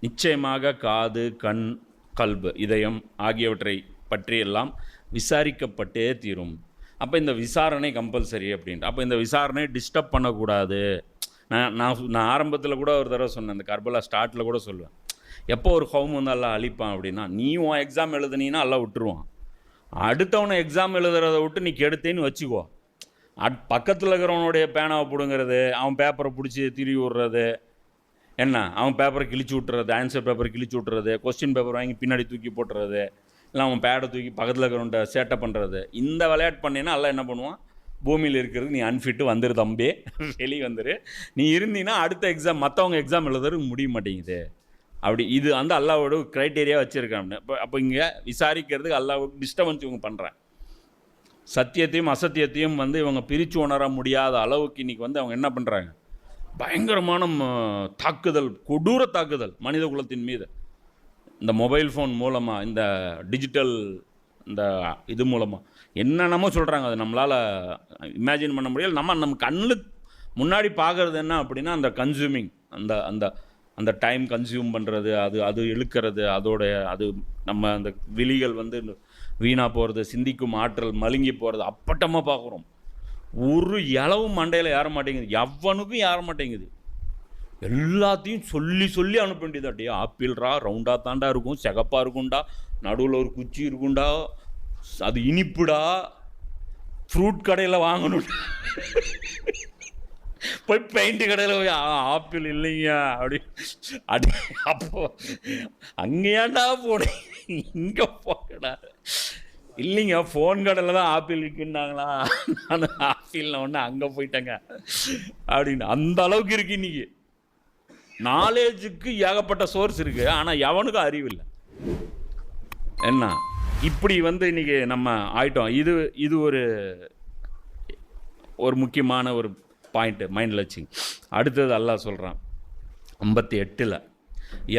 நிச்சயமாக காது கண் கல்பு இதயம் ஆகியவற்றை பற்றியெல்லாம் விசாரிக்கப்பட்டே தீரும். அப்போ இந்த விசாரணை கம்பல்சரி அப்படின்ட்டு. அப்போ இந்த விசாரணை டிஸ்டர்ப் பண்ணக்கூடாது. நான் நான் நான் ஆரம்பத்தில் கூட ஒரு தடவை சொன்னேன் இந்த கர்பலா ஸ்டார்ட்டில் கூட சொல்லுவேன். எப்போ ஒரு ஹோம் வந்து எல்லாம் அழிப்பான் அப்படின்னா நீ உன் எக்ஸாம் எழுதுனீன்னா எல்லாம் விட்டுருவான். அடுத்தவனை எக்ஸாம் எழுதுறத விட்டு நீ கெடுத்தேன்னு வச்சுக்கோ. அட் பக்கத்தில் இருக்கிறவனுடைய பேனாவை பிடுங்கிறது அவன் பேப்பரை பிடிச்சி திரி விடுறது என்ன? அவன் பேப்பரை கிழிச்சு விட்டுறது ஆன்சர் பேப்பரை கிழிச்சு விட்டுறது கொஸ்டின் பேப்பர் வாங்கி பின்னாடி தூக்கி போட்டுறது இல்லை அவன் பேடை தூக்கி பக்கத்தில் இருக்கிறவன்ட்ட சேட்டை பண்ணுறது இந்த விளையாட்டு பண்ணீங்கன்னா எல்லாம் என்ன பண்ணுவான்? பூமியில் இருக்கிறது நீ அன்ஃபிட்டு வந்துரு தம்பி. வெளியே வந்துரு. நீ இருந்தீங்கன்னா அடுத்த எக்ஸாம் மற்றவங்க எக்ஸாம் எழுதுறதுக்கு முடிய மாட்டேங்குது. அப்படி இது வந்து அல்லாவோட க்ரைட்டேரியா வச்சுருக்காங்க. இப்போ அப்போ இங்கே விசாரிக்கிறதுக்கு அல்லாவோட டிஸ்டர்பன்ஸ் இவங்க பண்ணுறேன் சத்தியத்தையும் அசத்தியத்தையும் வந்து இவங்க பிரித்து உணர முடியாத அளவுக்கு இன்றைக்கி வந்து அவங்க என்ன பண்ணுறாங்க பயங்கரமான தாக்குதல் கொடூர தாக்குதல் மனித குலத்தின் மீது. இந்த மொபைல் ஃபோன் மூலமாக இந்த டிஜிட்டல் இந்த இது மூலமாக என்னென்னமோ சொல்கிறாங்க அது நம்மளால் இமேஜின் பண்ண முடியல. நம்ம நம்ம கண்ணு முன்னாடி பார்க்குறது என்ன அப்படின்னா அந்த கன்சியூமிங் அந்த அந்த அந்த டைம் கன்சியூம் பண்ணுறது அது அது இழுக்கிறது அதோடைய அது நம்ம அந்த விழிகள் வந்து வீணாக போகிறது சிந்திக்கும் ஆற்றல் மழுங்கி போகிறது அப்பட்டமாக பார்க்குறோம் ஒரு இளவும் மண்டையில் ஏற மாட்டேங்குது. எவனுக்கும் ஏற மாட்டேங்குது. எல்லாத்தையும் சொல்லி சொல்லி அனுப்ப வேண்டியது ஆப்பிள்ரா ரவுண்டாக தாண்டா இருக்கும். சிகப்பாக இருக்கும்டா. நடுவில் ஒரு குச்சி இருக்கும்டா. அது இனிப்புடா. ஃப்ரூட் கடையில் வாங்கணும். போய் பெயிண்ட் கடையில் போய் ஆப்பிள் இல்லைங்க. அப்படி. அப்படி அப்போ அங்கேயாண்டா போனேன். இங்கே போகடா இல்லைங்க ஃபோன் கடையில் தான் ஆப்பிள் விற்குன்னாங்களா நான் ஆப்பிளில் ஒன்று அங்கே போயிட்டேங்க. அப்படின்னு அந்த அளவுக்கு இருக்கு இன்னைக்கு. நாலேஜுக்கு ஏகப்பட்ட சோர்ஸ் இருக்குது ஆனால் எவனுக்கும் அறிவு இல்லை. என்ன? இப்படி வந்து இன்னைக்கு நம்ம ஆயிட்டோம். இது இது ஒரு ஒரு முக்கியமான ஒரு பாயிண்ட்டு மைண்டில் வச்சு அடுத்தது அல்லாஹ் சொல்கிறான் ஐம்பத்தி எட்டில்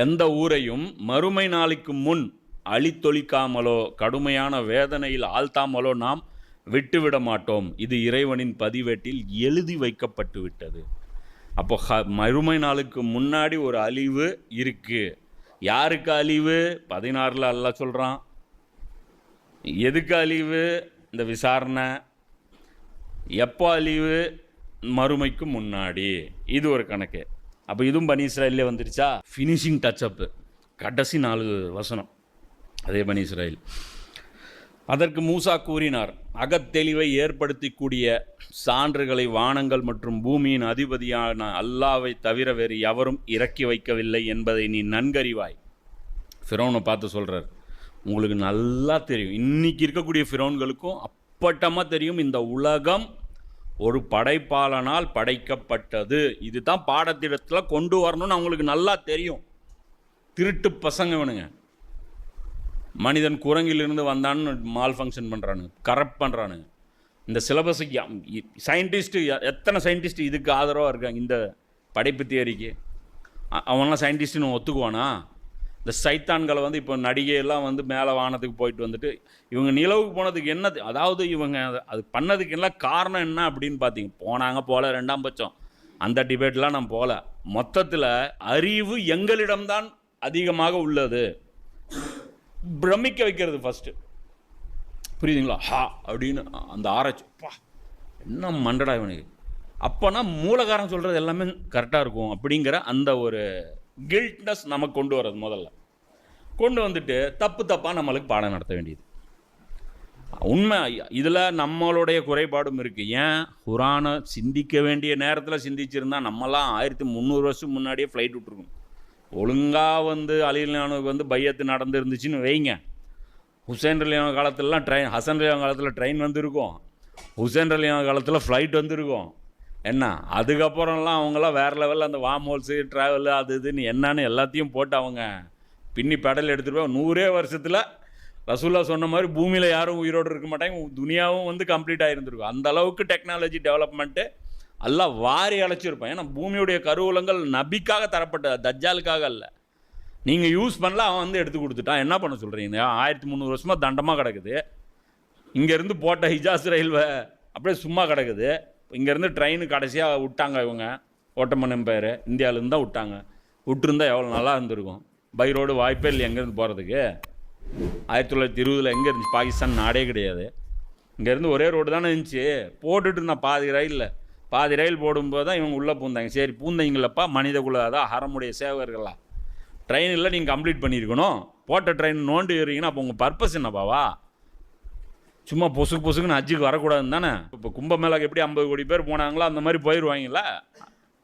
எந்த ஊரையும் மறுமை நாளைக்கு முன் அழித்தொழிக்காமலோ கடுமையான வேதனையில் ஆழ்த்தாமலோ நாம் விட்டுவிட மாட்டோம். இது இறைவனின் பதிவேட்டில் எழுதி வைக்கப்பட்டு விட்டது. அப்போ ஹ மறுமை நாளுக்கு முன்னாடி ஒரு அழிவு இருக்குது யாருக்கு அழிவு? பதினாறில் அல்ல சொல்கிறான் எதுக்கு அழிவு? இந்த விசாரணை. எப்போ அழிவு? மறுமைக்கு முன்னாடி. இது ஒரு கணக்கு. அப்போ இதுவும் பனி இஸ்ராயல்லே வந்துருச்சா? ஃபினிஷிங் டச்சப்பு கடைசி நாலு வசனம். அதே பனி இஸ்ரேல். அதற்கு மூசா கூறினார் அகத்தெளிவை ஏற்படுத்திக்கூடிய சான்றுகளை வானங்கள் மற்றும் பூமியின் அதிபதியான அல்லாவை தவிர வேறு எவரும் இறக்கி வைக்கவில்லை என்பதை நீ நன்கறிவாய். ஃபிரோனை பார்த்து சொல்கிறார் உங்களுக்கு நல்லா தெரியும். இன்னைக்கு இருக்கக்கூடிய ஃபிரோன்களுக்கும் அப்பட்டமாக தெரியும் இந்த உலகம் ஒரு படைப்பாளனால் படைக்கப்பட்டது. இதுதான் பாடத்திட்டத்தில் கொண்டு வரணும்னு அவங்களுக்கு நல்லா தெரியும். திருட்டு பசங்க வேணுங்க மனிதன் குரங்கிலிருந்து வந்தான்னு மால் ஃபங்க்ஷன் பண்ணுறானுங்க கரப்ட் பண்ணுறானுங்க இந்த சிலபஸுக்கு சயின்டிஸ்ட்டு எத்தனை சயின்டிஸ்ட்டு இதுக்கு ஆதரவாக இருக்காங்க இந்த படைப்பு தியரிக்கு அ- அவன்லாம் சயின்டிஸ்ட்டுன்னு ஒத்துக்குவானா? இந்த சைத்தான்களை வந்து இப்போ நடிகையெல்லாம் வந்து மேலே வானத்துக்கு போயிட்டு வந்துட்டு இவங்க நிலவுக்கு போனதுக்கு என்ன அதாவது இவங்க அது- அது பண்ணதுக்கு எல்லாம் காரணம் என்ன அப்படின்னு பார்த்தீங்க போனாங்க போல ரெண்டாம் பட்சம். அந்த டிபேட்லாம் நான் போகல மொத்தத்தில் அறிவு எங்களிடம்தான் அதிகமாக உள்ளது. பிரமிக்க வைக்கிறது ஃபஸ்ட்டு புரியுதுங்களா? ஹா அப்படின்னு அந்த ஆராய்ச்சி. பா என்ன மண்டடா இவனுக்கு? அப்போனா மூலகாரம் சொல்கிறது எல்லாமே கரெக்டாக இருக்கும் அப்படிங்கிற அந்த ஒரு கில்ட்னஸ் நமக்கு கொண்டு வர்றது முதல்ல. கொண்டு வந்துட்டு தப்பு தப்பாக நம்மளுக்கு பாடம் நடத்த வேண்டியது. உண்மை இதில் நம்மளுடைய குறைபாடும் இருக்குது ஏன்? குரானை சிந்திக்க வேண்டிய நேரத்தில் சிந்திச்சிருந்தா நம்மலாம் ஆயிரத்தி முந்நூறு வருஷம் முன்னாடியே ஃப்ளைட் விட்ருக்கோம் ஒழுங்காக வந்து அலிலானுக்கு வந்து பையத்து நடந்துருந்துச்சுன்னு வைங்க. ஹுசேன் ரலியான் காலத்துலலாம் ட்ரெயின் ஹசன் ரலியான் காலத்தில் ட்ரெயின் வந்திருக்கும். ஹுசேன் ரலியான் காலத்தில் ஃப்ளைட் வந்திருக்கும். என்ன? அதுக்கப்புறம்லாம் அவங்களாம் வேறு லெவலில் அந்த வார்ம் ஹோல்ஸு ட்ராவல் அது இதுன்னு என்னன்னு எல்லாத்தையும் போட்டு அவங்க பின்னி பெடல் எடுத்துகிட்டு போய் நூறே வருஷத்தில் ரசூல்லா சொன்ன மாதிரி பூமியில் யாரும் உயிரோடு இருக்க மாட்டாங்க. துனியாவும் வந்து கம்ப்ளீட் ஆகிருந்துருக்கும் அந்த அளவுக்கு டெக்னாலஜி டெவலப்மெண்ட்டு எல்லாம் வாரி அழைச்சிருப்பான். ஏன்னா பூமியுடைய கருவூலங்கள் நபிக்காக தரப்பட்ட தஜ்ஜாலுக்காக அல்ல. நீங்கள் யூஸ் பண்ணல அவன் வந்து எடுத்து கொடுத்துட்டான். என்ன பண்ண சொல்கிறீங்க ஆயிரத்தி முந்நூறு வருஷமாக தண்டமாக கிடக்குது. இங்கேருந்து போட்ட ஹிஜாஸ் ரயில்வே அப்படியே சும்மா கிடக்குது. இங்கேருந்து ட்ரெயின் கடைசியாக விட்டாங்க இவங்க. ஓட்டமன் எம்பையர் இந்தியாவிலேருந்து தான் விட்டாங்க. விட்டுருந்தா எவ்வளோ நல்லா இருந்திருக்கும். பை ரோடு வாய்ப்பே இல்லை எங்கேருந்து போகிறதுக்கு ஆயிரத்தி தொள்ளாயிரத்தி இருபதில் எங்கே இருந்துச்சு? பாகிஸ்தான் நாடே கிடையாது. இங்கேருந்து ஒரே ரோடு தானே இருந்துச்சு. போட்டுட்டு இருந்தான் பாதி ரயிலில். பாதி ரயில் போடும்போது தான் இவங்க உள்ளே பூந்தாங்க. சரி பூந்தைங்களப்பா மனித குல அறமுடைய ஹரமுடைய சேவர்களா ட்ரெயினில் நீங்கள் கம்ப்ளீட் பண்ணியிருக்கணும். போட்ட ட்ரெயின் நோண்டு வரீங்கன்னா அப்போ உங்கள் பர்பஸ் என்னப்பாவா? சும்மா பொசுக்கு பொசுக்குன்னு அஜிக்கு வரக்கூடாதுன்னு தானே? இப்போ கும்பமேளாக்கு எப்படி ஐம்பது கோடி பேர் போனாங்களோ அந்த மாதிரி போயிடுவாங்கல்ல?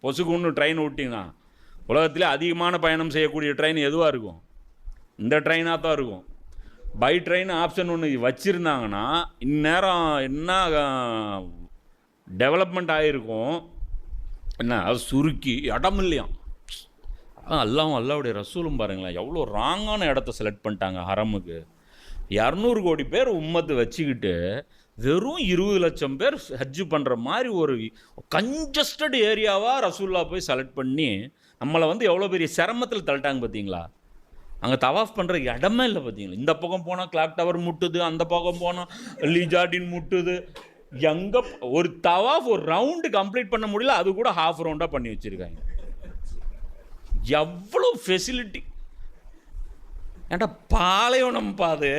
பொசுக்குன்னு ட்ரெயின் விட்டிங்கன்னா உலகத்திலே அதிகமான பயணம் செய்யக்கூடிய ட்ரெயின் எதுவாக இருக்கும்? இந்த ட்ரெயினாக தான் இருக்கும். பை ட்ரெயின் ஆப்ஷன் ஒன்று வச்சுருந்தாங்கன்னா இந்நேரம் என்ன டெவலப்மெண்ட் ஆகிருக்கும் என்ன அது சுருக்கி இடம் இல்லையாம் அல்லாவும் அல்லாவுடைய ரசூலும் பாருங்களேன் எவ்வளோ ராங்கான இடத்த செலக்ட் பண்ணிட்டாங்க ஹரமுக்கு. இரநூறு கோடி பேர் உம்மத்தை வச்சுக்கிட்டு வெறும் இருபது லட்சம் பேர் ஹஜ்ஜு பண்ணுற மாதிரி ஒரு கஞ்சஸ்டட் ஏரியாவாக ரசூல்லா போய் செலக்ட் பண்ணி நம்மளை வந்து எவ்வளோ பெரிய சிரமத்தில் தள்ளிட்டாங்க பார்த்தீங்களா? அங்கே தவாஃப் பண்ணுற இடமே இல்லை பார்த்தீங்களா? இந்த பக்கம் போனால் கிளாக் டவர் முட்டுது அந்த பக்கம் போனால் லீஜார்டின் முட்டுது. எங்கே ஒரு தவாஃப் ஒரு ரவுண்டு கம்ப்ளீட் பண்ண முடியல அது கூட ஹாஃப் ரவுண்டாக பண்ணி வச்சுருக்காங்க. எவ்வளோ ஃபெசிலிட்டி ஏன்டா பாலைவனம் பாது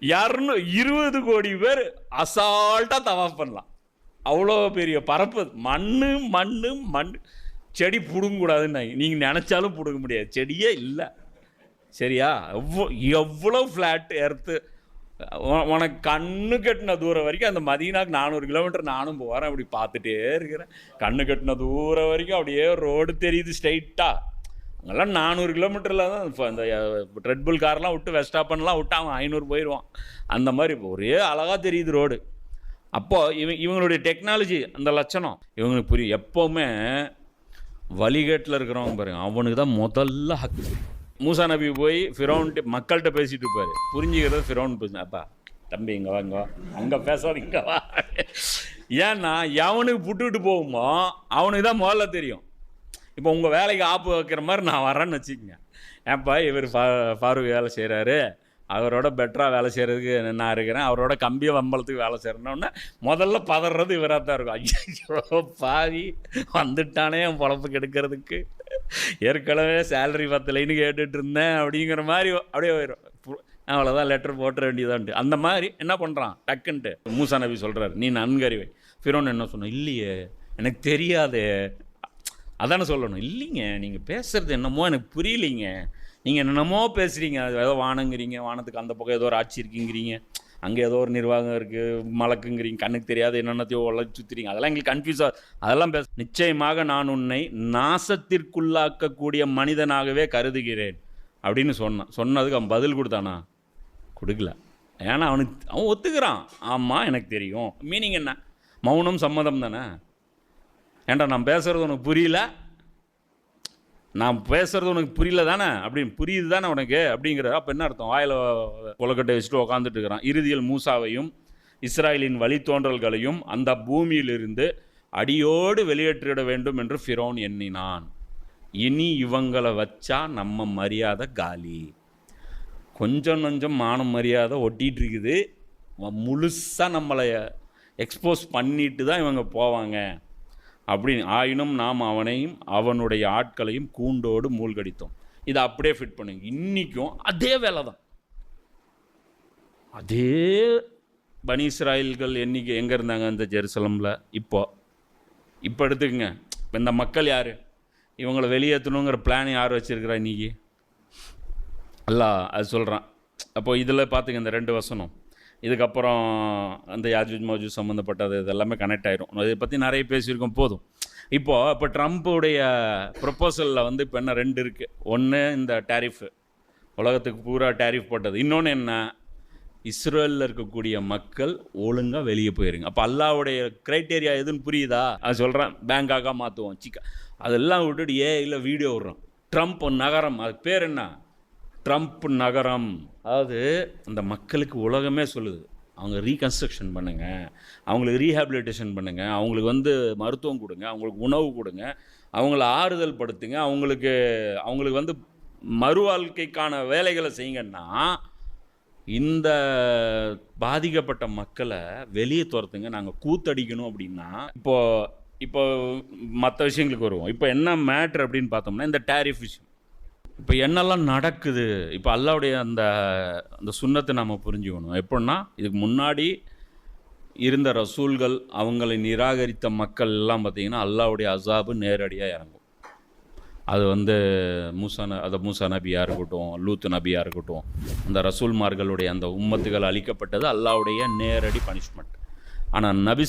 இரநூ இருபது கோடி பேர் அசால்ட்டாக தவாஃப் பண்ணலாம். அவ்வளோ பெரிய பரப்பு. மண்ணு மண்ணு மண். செடி பிடுங்கக்கூடாதுன்னு நீங்கள் நினச்சாலும் பிடுங்க முடியாது. செடியே இல்லை. சரியா? எவ்வளோ எவ்வளோ ஃப்ளாட் எர்த்து உனக்கு கண்ணு கட்டின தூரம் வரைக்கும் அந்த மதியனாக்கு நானூறு கிலோமீட்டர் நானும் போகிறேன் அப்படி பார்த்துட்டே இருக்கிறேன். கண்ணு கட்டின தூரம் வரைக்கும் அப்படியே ரோடு தெரியுது ஸ்ட்ரைட்டாக அங்கெல்லாம் நானூறு கிலோமீட்டரில் தான் இப்போ அந்த ரெட்புல் கார்லாம் விட்டு வெஸ்டாப்பன்லாம் விட்டு அவன் ஐநூறு போயிடுவான் அந்த மாதிரி ஒரே அழகாக தெரியுது ரோடு அப்போது இவன் இவங்களுடைய டெக்னாலஜி அந்த லட்சணம் இவங்களுக்கு புரியும். எப்போவுமே வழிகேட்டில் இருக்கிறவங்க பாருங்க அவனுக்கு தான் முதல்ல ஹக்கு மூசா நபி போய் ஃபிரௌன்ட்டு மக்கள்கிட்ட பேசிட்டு இருப்பார். புரிஞ்சுக்கிறது ஃபிரௌன் பேசு அப்பா தம்பி இங்கே வாங்க அங்கே பேசாத இங்கே வா. ஏன்னா எவனுக்கு புட்டுக்கிட்டு போகுமோ அவனுக்கு தான் முதல்ல தெரியும். இப்போ உங்கள் வேலைக்கு ஆப்பு வைக்கிற மாதிரி நான் வரேன்னு வச்சுக்கோங்க. ஏன்ப்பா இவர் ஃபா ஃபாரூக் வேலை செய்கிறாரு அவரோட பெட்டராக வேலை செய்கிறதுக்கு நான் இருக்கிறேன். அவரோட கம்பிய வம்பளத்துக்கு வேலை செய்கிறேன்னொன்னே முதல்ல பதறது இவராக தான் இருக்கும். ஐயோ பாவி வந்துட்டானே என் பொழப்பு கெடுக்கிறதுக்கு ஏற்கனவே சேலரி பத்தலைன்னு கேட்டுட்டு இருந்தேன் அப்படிங்கிற மாதிரி அப்படியே போயிடும் அவ்வளோதான் லெட்டர் போட்ட வேண்டியதான்ட்டு அந்த மாதிரி என்ன பண்ணுறான் டக்குன்ட்டு மூசா நபி சொல்கிறார் நீ நன்கறிவை ஃபிரோன் என்ன சொன்ன இல்லையே எனக்கு தெரியாதே. அதானே சொல்லணும். இல்லைங்க நீங்கள் பேசுகிறது என்னமோ எனக்கு புரியலைங்க. நீங்கள் என்னென்னமோ பேசுகிறீங்க அது ஏதோ வானங்கிறீங்க வானத்துக்கு அந்த பக்கம் ஏதோ ஒரு ஆட்சி இருக்குங்கிறீங்க. அங்கே ஏதோ ஒரு நிர்வாகம் இருக்குது மலக்குங்கிறீங்க கண்ணுக்கு தெரியாத என்னென்னத்தையோ உழைச்சி சுற்றுறீங்க அதெல்லாம் எங்களுக்கு கன்ஃபியூஸாக அதெல்லாம் பேச நிச்சயமாக நான் உன்னை நாசத்திற்குள்ளாக்கக்கூடிய மனிதனாகவே கருதுகிறேன் அப்படின்னு சொன்னான். சொன்னதுக்கு அவன் பதில் கொடுத்தானா? கொடுக்கல. ஏன்னா அவனுக்கு அவன் ஒத்துக்கிறான். ஆமாம் எனக்கு தெரியும். மீனிங் என்ன? மௌனம் சம்மதம் தானே? ஏன்டா நான் பேசுகிறது உனக்கு புரியல? நான் பேசுறது உனக்கு புரியல தானே? அப்படின்னு புரியுது தானே உனக்கு? அப்படிங்கிற அப்போ என்ன அர்த்தம்? வாயில் கொலக்கட்டை வச்சுட்டு உக்காந்துட்டு இருக்கிறான். இறுதியில் மூசாவையும் இஸ்ராயலின் வழித்தோன்றல்களையும் அந்த பூமியிலிருந்து அடியோடு வெளியேற்றிட வேண்டும் என்று ஃபிரோன் எண்ணினான். இனி இவங்களை வச்சா நம்ம மரியாதை காலி. கொஞ்சம் கொஞ்சம் மானம் மரியாதை ஒட்டிகிட்டு இருக்குது. முழுசாக நம்மளை எக்ஸ்போஸ் பண்ணிட்டு தான் இவங்க போவாங்க. அப்படின்னு ஆயினும் நாம் அவனையும் அவனுடைய ஆட்களையும் கூண்டோடு மூழ்கடித்தோம். இதை அப்படியே ஃபிட் பண்ணுங்க. இன்றைக்கும் அதே வேலை தான் அதே பனி இஸ்ராயல்கள் என்றைக்கு எங்கே இருந்தாங்க அந்த ஜெருசலமில்? இப்போ. இப்போ எடுத்துக்கங்க. இப்போ இந்த மக்கள் யார்? இவங்களை வெளியேற்றணுங்கிற பிளான் யார் வச்சுருக்கிறா இன்றைக்கி அல்லா அது சொல்கிறான் அப்போ இதில் பார்த்துங்க இந்த ரெண்டு வசனம். இதுக்கப்புறம் அந்த யாஜூஜ் மௌஜூஜ் சம்மந்தப்பட்டது இதெல்லாமே கனெக்ட் ஆயிரும். இதை பற்றி நிறைய பேசியிருக்கோம் போதும். இப்போது இப்போ ட்ரம்ப்புடைய ப்ரொப்போசலில் வந்து இப்போ என்ன ரெண்டு இருக்குது ஒன்று இந்த டேரிஃபு உலகத்துக்கு பூரா டேரிஃப் போட்டது. இன்னொன்று என்ன? இஸ்ரேலில் இருக்கக்கூடிய மக்கள் ஒழுங்காக வெளியே போயிருங்க. அப்போ அல்லாவுடைய க்ரைட்டேரியா எதுன்னு புரியுதா? அது சொல்கிறேன் பேங்காக்காக மாற்றுவோம் சிக்கா. அதெல்லாம் விட்டுட்டு ஏ இல்லை வீடியோ விட்றோம். ட்ரம்ப் நகரம். அது பேர் என்ன? ட்ரம்ப் நகரம். அதாவது அந்த மக்களுக்கு உலகமே சொல்லுது. அவங்க ரீகன்ஸ்ட்ரக்ஷன் பண்ணுங்க. அவங்களுக்கு ரீஹாபிலிட்டேஷன் பண்ணுங்க. அவங்களுக்கு வந்து மருத்துவம் கொடுங்க. அவங்களுக்கு உணவு கொடுங்க. அவங்கள ஆறுதல் படுத்துங்க. அவங்களுக்கு அவங்களுக்கு வந்து மறுவாழ்க்கைக்கான வேலைகளை செய்யுங்கன்னா இந்த பாதிக்கப்பட்ட மக்களை வெளியே துரத்துங்க. நாங்கள் கூத்தடிக்கணும் அப்படின்னா இப்போ இப்போ மற்ற விஷயங்களுக்கு வருவோம். இப்போ என்ன மேட்ரு அப்படின்னு பார்த்தோம்னா இந்த டேரிஃப் விஷயம் இப்போ என்னெல்லாம் நடக்குது? இப்போ அல்லாவுடைய அந்த அந்த சுண்ணத்தை நம்ம புரிஞ்சுக்கணும். எப்படின்னா இதுக்கு முன்னாடி இருந்த ரசூல்கள் அவங்களை நிராகரித்த மக்கள் எல்லாம் பார்த்தீங்கன்னா அல்லாவுடைய அசாபு நேரடியாக இறங்கும். அது வந்து மூசா அது மூசா நபியாக இருக்கட்டும் லூத்து நபியாக இருக்கட்டும் அந்த ரசூல்மார்களுடைய அந்த உம்மத்துகள் அளிக்கப்பட்டது அல்லாவுடைய நேரடி பனிஷ்மெண்ட். ஆனால் நபி